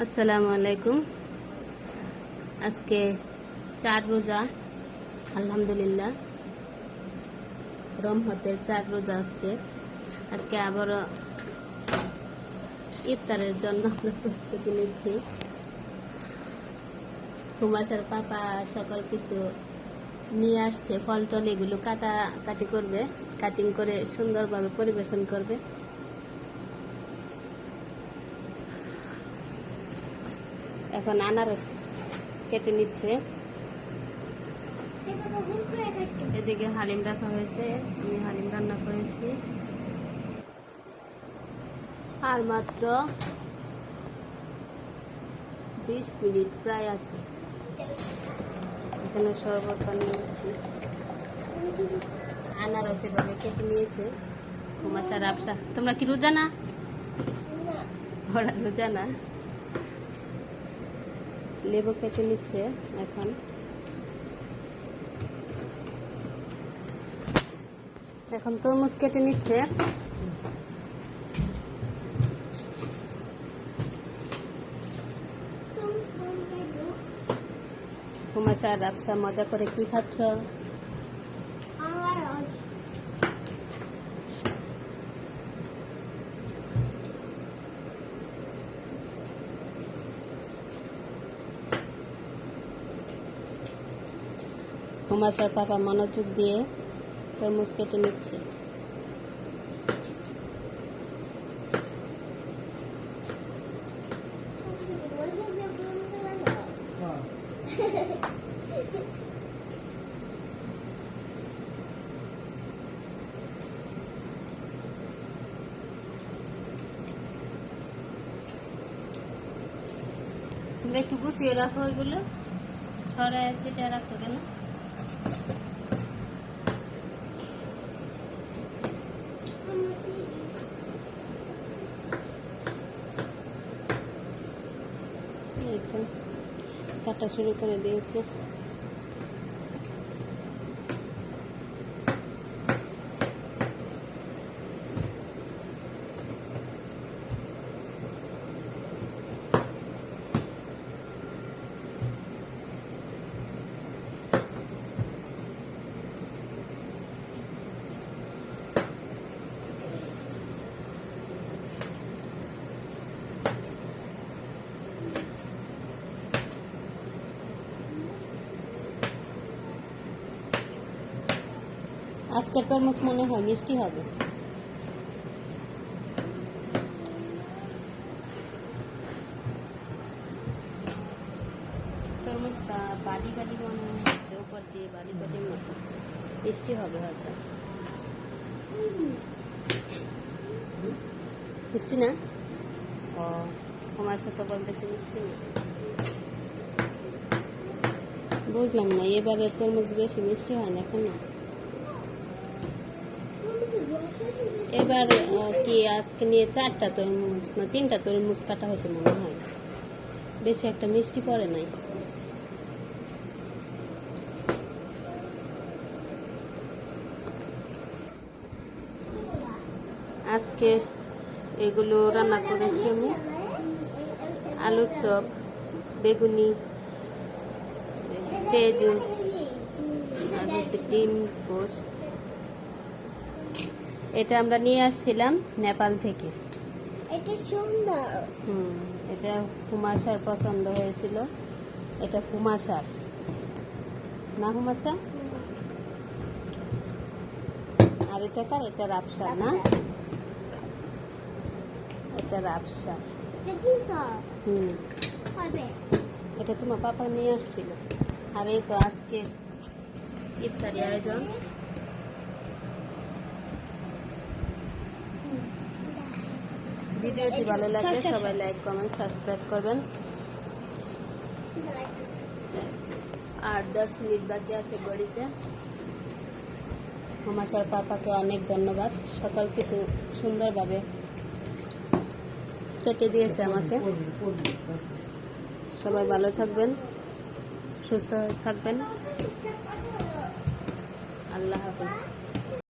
আসসালামু আলাইকুম। আজকে চার রোজা, আলহামদুলিল্লাহ। রমহতের চার রোজা আজকে। আজকে আবারও ইফতারের জন্য আমরা প্রস্তুতি নিচ্ছি। কুমাশার পাপা সকল কিছু নিয়ে আসছে ফল টল এগুলো কাটা কাটি করবে কাটিং করে সুন্দরভাবে পরিবেশন করবে। এখন আনারস কেটে নিচ্ছে। এদিকে হালিম রাখা হয়েছে আমি হালিম রান্না করেছি। আর মাত্র বিশ মিনিট প্রায় আছে। এখানে শরবত বানিয়ে নিচ্ছি। আনারস এভাবে কেটে নিয়েছে। কুমাশা রাবসা তোমরা কি রোজা না। ওরা রোজা না? লেবু কেটে নিচ্ছে এখন। এখন তরমুজ কেটে নিচ্ছে। তোমার সার ব্যবসা মজা করে কি খাচ্ছ? কুমাশার পাপা মনোযোগ দিয়ে তরমুজ কেটে নিচ্ছে। তোমরা একটু গুছিয়ে রাখো ওইগুলো। ছড়ায় ছিটে রাখছো কেন? কাটা শুরু করে দিয়েছে। আজকে তরমুজ মনে হয় মিষ্টি হবে। তরমুজটা বালি মনে হচ্ছে, উপর দিয়ে বালি মতো। মিষ্টি হবে হয়তো। মিষ্টি না? ও আমার সাথে বলতেছে মিষ্টি না বুঝলাম না, এবারে তরমুজ বেশি মিষ্টি হয় না কেন? এবার কি আজকে নিয়ে চারটা তরমুজ না তিনটা তরমুজ কাটা হয়েছে মনে হয়। বেশি একটা মিষ্টি পড়ে নাই। আজকে এগুলো রান্না করেছি আমি। আলুর চপ, বেগুনি, পেঁয়াজু, আর হচ্ছে ডিম পোস্ট এটা আমরা নিয়ে আসছিলাম নেপাল থেকে। এটা সুন্দর। হুম এটা হুমাশার পছন্দ হয়েছিল। এটা হুমাশার না হুমাশা আর এটা কার? এটা রাপসা না? এটা রাপসা হুম। এটা তোমার পাপা নিয়ে আসছিল। আর এই তো আজকে ইফতারি আয়োজন। ভিডিওটি ভালো লাগে সবাই লাইক, কমেন্ট, সাবস্ক্রাইব করবেন। আর দশ মিনিট বাকি আছে গড়িতে। আমার পাপাকে অনেক ধন্যবাদ। সকাল কিছু সুন্দরভাবে কেটে দিয়েছে আমাকে। সবাই ভালো থাকবেন, সুস্থ থাকবেন। আল্লাহ হাফিজ।